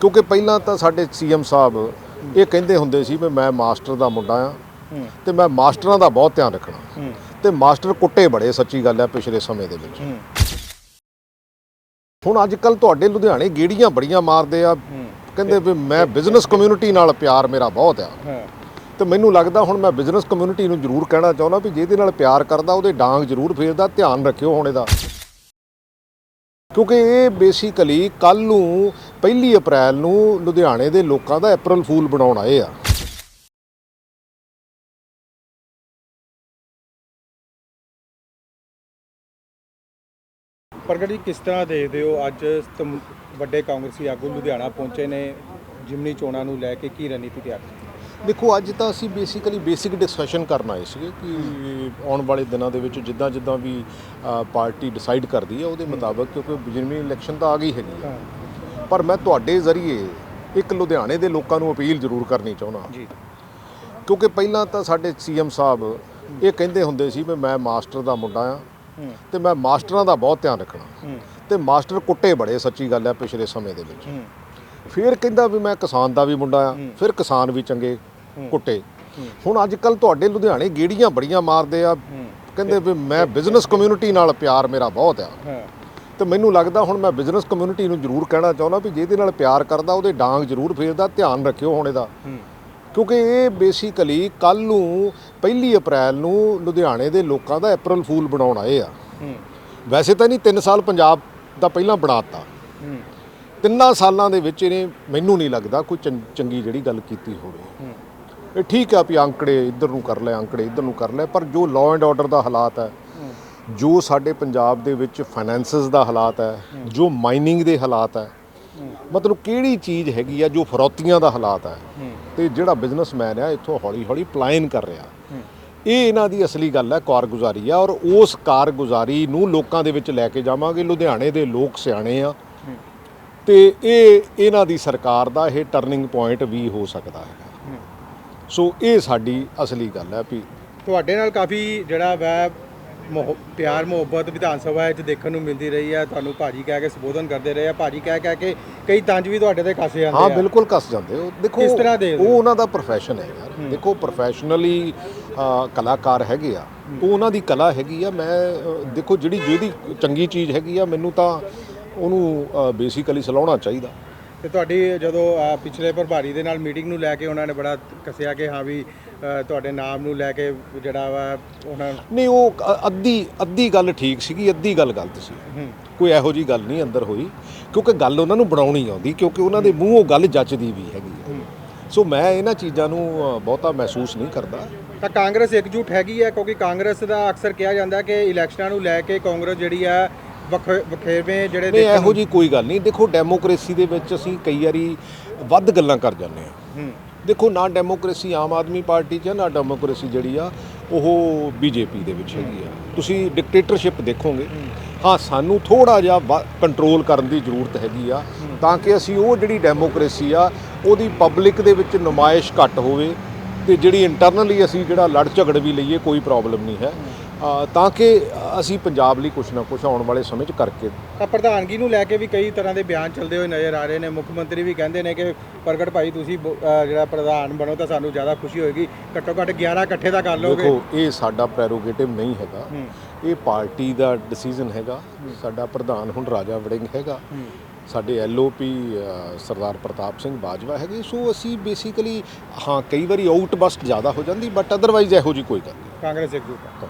ਕਿਉਂਕਿ ਪਹਿਲਾਂ ਤਾਂ ਸਾਡੇ ਸੀਐਮ ਸਾਹਿਬ ਇਹ ਕਹਿੰਦੇ ਹੁੰਦੇ ਸੀ ਵੀ ਮੈਂ ਮਾਸਟਰ ਦਾ ਮੁੰਡਾ ਆ ਤੇ ਮੈਂ ਮਾਸਟਰਾਂ ਦਾ ਬਹੁਤ ਧਿਆਨ ਰੱਖਣਾ। ਤੇ ਮਾਸਟਰ ਕੁੱਟੇ ਬੜੇ ਸੱਚੀ ਗੱਲ ਹੈ ਪਿਛਲੇ ਸਮੇਂ ਦੇ ਵਿੱਚ। ਹੁਣ ਅੱਜ ਕੱਲ ਤੁਹਾਡੇ ਲੁਧਿਆਣੇ ਗੇੜੀਆਂ ਬੜੀਆਂ ਮਾਰਦੇ ਆ। ਕਹਿੰਦੇ ਵੀ ਮੈਂ ਬਿਜ਼ਨਸ ਕਮਿਊਨਿਟੀ ਨਾਲ ਪਿਆਰ ਮੇਰਾ ਬਹੁਤ ਆ। ਤੇ ਮੈਨੂੰ ਲੱਗਦਾ ਹੁਣ ਮੈਂ ਬਿਜ਼ਨਸ ਕਮਿਊਨਿਟੀ ਨੂੰ ਜ਼ਰੂਰ ਕਹਿਣਾ ਚਾਹੁੰਦਾ ਵੀ ਜਿਹਦੇ ਨਾਲ ਪਿਆਰ ਕਰਦਾ ਉਹਦੇ ਡਾਂਗ ਜ਼ਰੂਰ ਫੇਰਦਾ ਧਿਆਨ ਰੱਖਿਓ ਹੁਣ ਇਹਦਾ। ਕਿਉਂਕਿ ਇਹ ਬੇਸਿਕਲੀ ਕੱਲ ਨੂੰ ਪਹਿਲੀ ਅਪ੍ਰੈਲ ਨੂੰ ਲੁਧਿਆਣੇ ਦੇ ਲੋਕਾਂ ਦਾ ਅਪ੍ਰੈਲ ਫੂਲ ਬਣਾਉਣ ਆਏ ਆ। ਪ੍ਰਗਟ ਜੀ, ਕਿਸ ਤਰ੍ਹਾਂ ਦੇਖਦੇ ਹੋ ਅੱਜ ਤਮ- ਵੱਡੇ ਕਾਂਗਰਸੀ ਆਗੂ ਲੁਧਿਆਣਾ ਪਹੁੰਚੇ ਨੇ, ਜਿਮਨੀ ਚੋਣਾਂ ਨੂੰ ਲੈ ਕੇ ਕੀ ਰਣਨੀਤੀ ਤਿਆਰ? ਕੀਤੀ ਦੇਖੋ ਅੱਜ ਤਾਂ ਅਸੀਂ ਬੇਸਿਕਲੀ ਬੇਸਿਕ ਡਿਸਕਸ਼ਨ ਕਰਨ ਆਏ ਸੀਗੇ ਕਿ ਆਉਣ ਵਾਲੇ ਦਿਨਾਂ ਦੇ ਵਿੱਚ ਜਿੱਦਾਂ ਜਿੱਦਾਂ ਵੀ ਪਾਰਟੀ ਡਿਸਾਈਡ ਕਰਦੀ ਹੈ ਉਹਦੇ ਮੁਤਾਬਕ ਕਿਉਂਕਿ ਜਿਮਨੀ ਇਲੈਕਸ਼ਨ ਤਾਂ ਆ ਗਈ ਹੈਗੀ ਹੈ। ਪਰ ਮੈਂ ਤੁਹਾਡੇ ਜ਼ਰੀਏ ਇੱਕ ਲੁਧਿਆਣੇ ਦੇ ਲੋਕਾਂ ਨੂੰ ਅਪੀਲ ਜ਼ਰੂਰ ਕਰਨੀ ਚਾਹੁੰਦਾ। ਜੀ। ਕਿਉਂਕਿ ਪਹਿਲਾਂ ਤਾਂ ਸਾਡੇ ਸੀਐਮ ਸਾਹਿਬ ਇਹ ਕਹਿੰਦੇ ਹੁੰਦੇ ਸੀ ਵੀ ਮੈਂ ਮਾਸਟਰ ਦਾ ਮੁੰਡਾ ਆ ਤੇ ਮੈਂ ਮਾਸਟਰਾਂ ਦਾ ਬਹੁਤ ਧਿਆਨ ਰੱਖਣਾ। ਤੇ ਮਾਸਟਰ ਕੁੱਟੇ ਬੜੇ ਸੱਚੀ ਗੱਲ ਹੈ ਪਿਛਲੇ ਸਮੇਂ ਦੇ ਵਿੱਚ। ਫਿਰ ਕਹਿੰਦਾ ਵੀ ਮੈਂ ਕਿਸਾਨ ਦਾ ਵੀ ਮੁੰਡਾ ਆ ਫਿਰ ਕਿਸਾਨ ਵੀ ਚੰਗੇ। ਕੁੱਟੇ। ਹੁਣ ਅੱਜ ਕੱਲ ਤੁਹਾਡੇ ਲੁਧਿਆਣੇ ਗੇੜੀਆਂ ਬੜੀਆਂ ਮਾਰਦੇ ਆ। ਕਹਿੰਦੇ ਵੀ ਮੈਂ ਬਿਜ਼ਨਸ ਕਮਿਊਨਿਟੀ ਨਾਲ ਪਿਆਰ ਮੇਰਾ ਬਹੁਤ ਆ। ਤੇ ਮੈਨੂੰ ਲੱਗਦਾ ਹੁਣ ਮੈਂ ਬਿਜ਼ਨਸ ਕਮਿਊਨਿਟੀ ਨੂੰ ਜ਼ਰੂਰ ਕਹਿਣਾ ਚਾਹੁੰਦਾ ਵੀ ਜਿਹਦੇ ਨਾਲ ਪਿਆਰ ਕਰਦਾ ਉਹਦੇ ਡਾਂਗ ਜ਼ਰੂਰ ਫੇਰਦਾ ਧਿਆਨ ਰੱਖਿਓ ਹੁਣ ਇਹਦਾ। ਕਿਉਂਕਿ ਇਹ ਬੇਸਿਕਲੀ ਕੱਲ ਨੂੰ ਪਹਿਲੀ ਅਪ੍ਰੈਲ ਨੂੰ ਲੁਧਿਆਣੇ ਦੇ ਲੋਕਾਂ ਦਾ ਅਪ੍ਰੈਲ ਫੂਲ ਬਣਾਉਣ ਆਏ ਆ। ਵੈਸੇ ਤਾਂ ਨਹੀਂ 3 ਸਾਲ ਪੰਜਾਬ ਦਾ ਪਹਿਲਾਂ ਬਣਾਤਾ ਤਿੰਨਾਂ ਸਾਲਾਂ ਦੇ ਵਿੱਚ ਇਹਨੇ ਮੈਨੂੰ ਨਹੀਂ ਲੱਗਦਾ ਕੋਈ ਚੰਗੀ ਜਿਹੜੀ ਗੱਲ ਕੀਤੀ ਹੋਵੇ। ਇਹ ਠੀਕ ਆ ਵੀ ਅੰਕੜੇ ਇੱਧਰ ਨੂੰ ਕਰ ਲੈ, ਅੰਕੜੇ ਇੱਧਰ ਨੂੰ ਕਰ ਲੈ, ਪਰ ਜੋ ਲਾਅ ਐਂਡ ਆਰਡਰ ਦਾ ਹਾਲਾਤ ਹੈ, ਜੋ ਸਾਡੇ ਪੰਜਾਬ ਦੇ ਵਿੱਚ ਫਾਈਨੈਂਸਸ ਦਾ ਹਾਲਾਤ ਹੈ, ਜੋ ਮਾਈਨਿੰਗ ਦੇ ਹਾਲਾਤ ਹੈ, ਮਤਲਬ ਕਿਹੜੀ ਚੀਜ਼ ਹੈਗੀ ਆ ਜੋ ਫਰੋਤੀਆਂ ਦਾ ਹਾਲਾਤ ਹੈ? ਹੂੰ ਤੇ ਜਿਹੜਾ ਬਿਜ਼ਨਸਮੈਨ ਆ, ਇੱਥੋਂ ਹੌਲੀ ਹੌਲੀ ਪਲਾਇਨ ਕਰ ਰਿਹਾ। ਇਹ ਇਹਨਾਂ ਦੀ ਅਸਲੀ ਗੱਲ ਹੈ, ਕਾਰਗੁਜ਼ਾਰੀ ਆ, ਔਰ ਉਸ ਕਾਰਗੁਜ਼ਾਰੀ ਨੂੰ ਲੋਕਾਂ ਦੇ ਵਿੱਚ ਲੈ ਕੇ ਜਾਵਾਂਗੇ। ਲੁਧਿਆਣੇ ਦੇ ਲੋਕ ਸਿਆਣੇ ਆ। ਤੇ ਇਹ ਇਹਨਾਂ ਦੀ ਸਰਕਾਰ ਦਾ ਇਹ ਟਰਨਿੰਗ ਪੁਆਇੰਟ ਵੀ ਹੋ ਸਕਦਾ ਹੈ। ਸੋ ਇਹ ਸਾਡੀ ਅਸਲੀ ਗੱਲ ਹੈ ਵੀ ਤੁਹਾਡੇ ਨਾਲ ਕਾਫੀ ਜਿਹੜਾ ਵੈ ਮੁਹ- ਪਿਆਰ ਮੁਹੱਬਤ ਵਿਧਾਨ ਸਭਾ ਵਿੱਚ ਦੇਖਣ ਨੂੰ ਮਿਲਦੀ ਰਹੀ ਹੈ। ਤੁਹਾਨੂੰ ਭਾਜੀ ਕਹਿ ਕੇ ਸੰਬੋਧਨ ਕਰਦੇ ਰਹੇ ਆ। ਭਾਜੀ ਕਹਿ ਕਹਿ ਕੇ ਕਈ ਤੰਜ ਵੀ ਤੁਹਾਡੇ ਤੇ ਕੱਸੇ ਜਾਂਦੇ ਆ। ਹਾਂ ਬਿਲਕੁਲ ਕੱਸ ਜਾਂਦੇ ਉਹ ਦੇਖੋ ਕਿਸ ਤਰ੍ਹਾਂ ਦੇਖਦੇ ਉਹ ਉਹਨਾਂ ਦਾ ਪ੍ਰੋਫੈਸ਼ਨ ਹੈ ਯਾਰ। ਦੇਖੋ ਪ੍ਰੋਫੈਸ਼ਨਲੀ ਕਲਾਕਾਰ ਹੈਗੇ ਆ। ਉਹ ਉਹਨਾਂ ਦੀ ਕਲਾ ਹੈਗੀ ਆ। ਮੈਂ ਅ, ਦੇਖੋ ਜਿਹੜੀ ਜਿਹਦੀ ਚੰਗੀ ਚੀਜ਼ ਹੈਗੀ ਆ ਮੈਨੂੰ ਤਾਂ ਉਹਨੂੰ ਬੇਸਿਕਲੀ ਸਲਾਉਣਾ ਚਾਹੀਦਾ। ਤੇ ਤੁਹਾਡੀ ਜਦੋਂ ਪਿਛਲੇ ਪ੍ਰਭਾਰੀ ਦੇ ਨਾਲ ਮੀਟਿੰਗ ਨੂੰ ਲੈ ਕੇ ਉਹਨਾਂ ਨੇ ਬੜਾ ਕੱਸਿਆ ਕਿ ਹਾਂ ਵੀ ਤੁਹਾਡੇ ਨਾਮ ਨੂੰ ਲੈ ਕੇ ਜਿਹੜਾ ਵਾ ਉਹਨਾਂ ਨਹੀਂ ਉਹ ਅ- ਅੱਧੀ ਅੱਧੀ ਗੱਲ ਠੀਕ ਸੀਗੀ ਅੱਧੀ ਗੱਲ ਗਲਤ ਸੀ। ਕੋਈ ਇਹੋ ਜੀ ਗੱਲ ਨਹੀਂ ਅੰਦਰ ਹੋਈ ਕਿਉਂਕਿ ਗੱਲ ਉਹਨਾਂ ਨੂੰ ਬਣਾਉਣੀ ਆਉਂਦੀ ਕਿਉਂਕਿ ਉਹਨਾਂ ਦੇ ਮੂੰਹੋਂ ਗੱਲ ਜੱਚਦੀ ਵੀ ਹੈਗੀ ਹੈ। ਸੋ ਮੈਂ ਇਹਨਾਂ ਚੀਜ਼ਾਂ ਨੂੰ ਅ, ਬਹੁਤਾ ਮਹਿਸੂਸ ਨਹੀਂ ਕਰਦਾ। ਤਾਂ ਕਾਂਗਰਸ ਇਕਜੁੱਟ ਹੈਗੀ ਹੈ ਕਿਉਂਕਿ ਕਾਂਗਰਸ ਦਾ ਅਕਸਰ ਕਿਹਾ ਜਾਂਦਾ ਕਿ ਇਲੈਕਸ਼ਨਾਂ ਨੂੰ ਲੈ ਕੇ ਕਾਂਗਰਸ ਜਿਹੜੀ ਆ ਵਖ- ਵਖੇਵੇਂ ਜਿਹੜੇ ਨਹੀਂ ਦੇਖਣ ਇਹੋ ਜੀ ਕੋਈ ਗੱਲ ਨਹੀਂ। ਦੇਖੋ ਡੈਮੋਕ੍ਰੇਸੀ ਦੇ ਵਿੱਚ ਅਸੀਂ ਕਈ ਵਾਰੀ ਵੱਧ ਗੱਲਾਂ ਕਰ ਜਾਂਦੇ ਹਾਂ। ਹੂੰ। ਦੇਖੋ ਨਾ ਡੈਮੋਕ੍ਰੇਸੀ ਆਮ ਆਦਮੀ ਪਾਰਟੀ 'ਚ ਹੈ, ਨਾ ਡੈਮੋਕ੍ਰੇਸੀ ਜਿਹੜੀ ਆ ਉਹ ਬੀਜੇਪੀ ਦੇ ਵਿੱਚ ਹੈਗੀ ਆ। ਤੁਸੀਂ ਡਿਕਟੇਟਰਸ਼ਿਪ ਦੇਖੋਗੇ। ਹਾਂ। ਸਾਨੂੰ ਥੋੜਾ ਜਿਹਾ ਕੰਟਰੋਲ ਕਰਨ ਦੀ ਜ਼ਰੂਰਤ ਹੈਗੀ ਆ ਤਾਂ ਕਿ ਅਸੀਂ ਉਹ ਜਿਹੜੀ ਡੈਮੋਕ੍ਰੇਸੀ ਆ ਉਹਦੀ ਪਬਲਿਕ ਦੇ ਵਿੱਚ ਨੁਮਾਇਸ਼ ਘੱਟ ਹੋਵੇ ਤੇ ਜਿਹੜੀ ਇੰਟਰਨਲੀ ਅਸੀਂ ਜਿਹੜਾ ਲੜ ਝਗੜ ਵੀ ਲਈਏ ਕੋਈ ਪ੍ਰੋਬਲਮ ਨਹੀਂ ਹੈ। ਤਾਂ ਕਿ ਅਸੀਂ ਪੰਜਾਬ ਲਈ ਕੁਝ ਨਾ ਕੁਝ ਆਉਣ ਵਾਲੇ ਸਮੇਂ 'ਚ ਕਰਕੇ ਤਾਂ ਪ੍ਰਧਾਨਗੀ ਨੂੰ ਲੈ ਕੇ ਵੀ ਕਈ ਤਰ੍ਹਾਂ ਦੇ ਬਿਆਨ ਚੱਲਦੇ ਹੋਏ ਨਜ਼ਰ ਆ ਰਹੇ ਨੇ। ਮੁੱਖ ਮੰਤਰੀ ਵੀ ਕਹਿੰਦੇ ਨੇ ਕਿ ਪ੍ਰਗਟ ਭਾਈ ਤੁਸੀਂ ਬ- ਅਹ ਜਿਹੜਾ ਪ੍ਰਧਾਨ ਬਣੋ ਤਾਂ ਸਾਨੂੰ ਜ਼ਿਆਦਾ ਖੁਸ਼ੀ ਹੋਏਗੀ। ਘੱਟੋ ਘੱਟ 11 ਇਕੱਠੇ ਦਾ ਕਰ ਲਓਗੇ। ਦੇਖੋ ਇਹ ਸਾਡਾ ਪ੍ਰੈਰੋਗੇਟਿਵ ਨਹੀਂ ਹੈਗਾ। ਹੂੰ। ਇਹ ਪਾਰਟੀ ਦਾ ਡਿਸੀਜਨ ਹੈਗਾ। ਸਾਡਾ ਪ੍ਰਧਾਨ ਹੁਣ ਰਾਜਾ ਵੜਿੰਗ ਹੈਗਾ। ਹੂੰ। ਸਾਡੇ ਐਲਓਪੀ ਸਰਦਾਰ ਪ੍ਰਤਾਪ ਸਿੰਘ ਬਾਜਵਾ ਹੈਗੇ। ਸੋ ਅਸੀਂ ਬੇਸਿਕਲੀ ਹਾਂ ਕਈ ਵਾਰੀ ਆਊਟ ਬਸਟ ਜ਼ਿਆਦਾ ਹੋ ਜਾਂਦੀ ਬਟ ਅਦਰਵਾਈਜ਼ ਇਹੋ ਜੀ ਕੋਈ ਗੱਲ ਨਹੀਂ। ਕਾਂਗਰਸ ਇਕਜੁੱਟ ਹੈ।